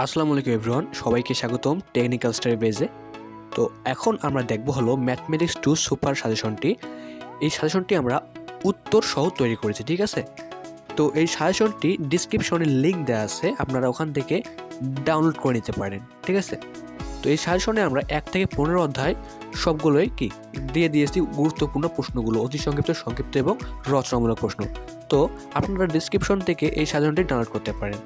আসসালামু আলাইকুম এভরিওয়ান, সবাইকে স্বাগতম টেকনিক্যাল স্টাডি বেজে। তো এখন আমরা দেখব হলো ম্যাথমেটিক্স টু সুপার সাজেশনটি। এই সাজেশনটি আমরা উত্তর সহ তৈরি করেছি, ঠিক আছে? তো এই সাজেশনটি ডিসক্রিপশনে লিঙ্ক দেওয়া আছে, আপনারা ওখান থেকে ডাউনলোড করে নিতে পারেন, ঠিক আছে? তো এই সাজেশনে আমরা এক থেকে পনেরো অধ্যায় সবগুলোই কি? দিয়ে দিয়েছি গুরুত্বপূর্ণ প্রশ্নগুলো, অতি সংক্ষিপ্ত সংক্ষিপ্ত এবং রচনামূলক প্রশ্ন। তো আপনারা ডিসক্রিপশন থেকে এই সাজেশনটি ডাউনলোড করতে পারেন।